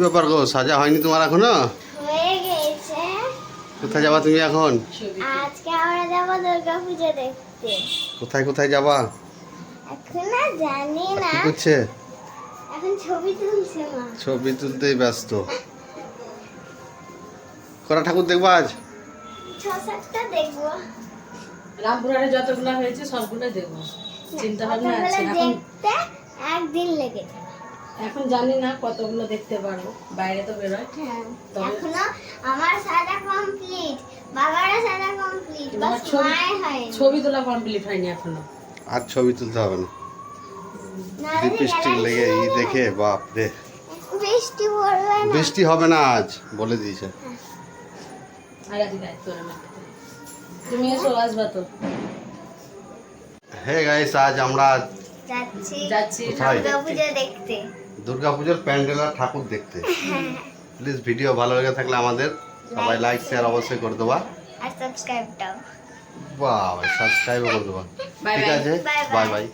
কি ব্যাপার গো? সাজা হয়নি তোমার এখনও? কোথায় যাবা তুমি এখন? আজকে আমরা যাব দুর্গা পুজো দেখতে। কোথায় কোথায় যাবা? এখন না জানি না। কি করছে? এখন ছবি তুলছে মা। ছবি তুলতেই ব্যস্ত। কটা ঠাকুর দেখবা আজ? ছ সাতটা দেখব। যতগুলো হয়েছে সবগুলো দেখব। চিন্তা ভাবনা আছে এখন দেখতে একদিন লেগে যাবে এখন জানি না কতগুলো দেখতে পারব বাইরে তো বেরোয়। হ্যাঁ এখনও আমার সাদা কমপ্লিট বাবারও সাদা কমপ্লিট বাস ছবি মায়ের হয়নি। ছবি তোলা কমপ্লিট হয়নি এখনও। আর ছবি তুলতে হবে না। লিপস্টিক লেগে ই দেখে বাপ রে। বৃষ্টি পড়বে না। বৃষ্টি হবে না আজ বলে দিয়েছে। তুমি এসো আসবা তো। হে গাইস আজ আমরা যাচ্ছি? দেখতে। দুর্গা পুজোর প্যান্ডেল আর ঠাকুর দেখতে। প্লিজ ভিডিও ভালো লেগে থাকলে আমাদের। সবাই লাইক শেয়ার অবশ্যই করে দেবা। আর সাবস্ক্রাইব দাও। বাবা সাবস্ক্রাইব করে দেবা। ঠিক আছে? Bye bye